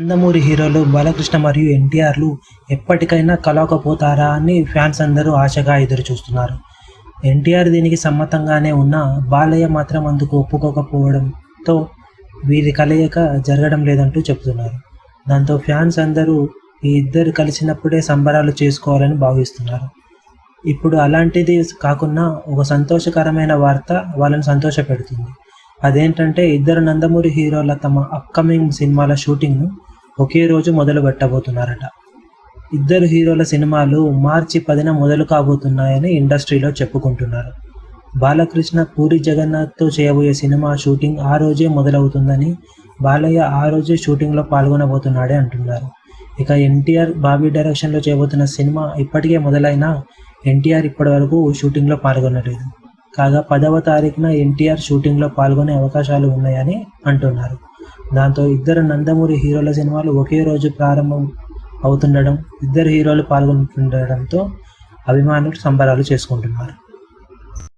నందమూరి హీరోలు బాలకృష్ణ మరియు ఎన్టీఆర్లు ఎప్పటికైనా కలవకపోతారా అని ఫ్యాన్స్ అందరూ ఆశగా ఎదురు చూస్తున్నారు ఎన్టీఆర్ దీనికి సమ్మతంగానే ఉన్న బాలయ్య మాత్రం అందుకు ఒప్పుకోకపోవడంతో వీరి కలయిక జరగడం లేదంటూ చెబుతున్నారు. దాంతో ఫ్యాన్స్ అందరూ ఈ ఇద్దరు కలిసినప్పుడే సంబరాలు చేసుకోవాలని భావిస్తున్నారు. ఇప్పుడు అలాంటిది కాకుండా ఒక సంతోషకరమైన వార్త వాళ్ళని సంతోషపెడుతుంది. అదేంటంటే ఇద్దరు నందమూరి హీరోల తమ అప్కమింగ్ సినిమాల షూటింగ్ను ఒకే రోజు మొదలు పెట్టబోతున్నారట. ఇద్దరు హీరోల సినిమాలు మార్చి పదిన మొదలు కాబోతున్నాయని ఇండస్ట్రీలో చెప్పుకుంటున్నారు. బాలకృష్ణ పూరి జగన్నాథ్తో చేయబోయే సినిమా షూటింగ్ ఆ రోజే మొదలవుతుందని బాలయ్య ఆ రోజే షూటింగ్లో పాల్గొనబోతున్నాడే అంటున్నారు. ఇక ఎన్టీఆర్ బాబీ డైరెక్షన్లో చేయబోతున్న సినిమా ఇప్పటికే మొదలైనా ఎన్టీఆర్ ఇప్పటివరకు షూటింగ్లో పాల్గొనలేదు. కాగా పదవ తారీఖున ఎన్టీఆర్ షూటింగ్లో పాల్గొనే అవకాశాలు ఉన్నాయని అంటున్నారు. దాంతో ఇద్దరు నందమూరి హీరోల సినిమాలు ఒకే రోజు ప్రారంభం అవుతుండడం ఇద్దరు హీరోలు పాల్గొంటుండడంతో అభిమానులు సంబరాలు చేసుకుంటున్నారు.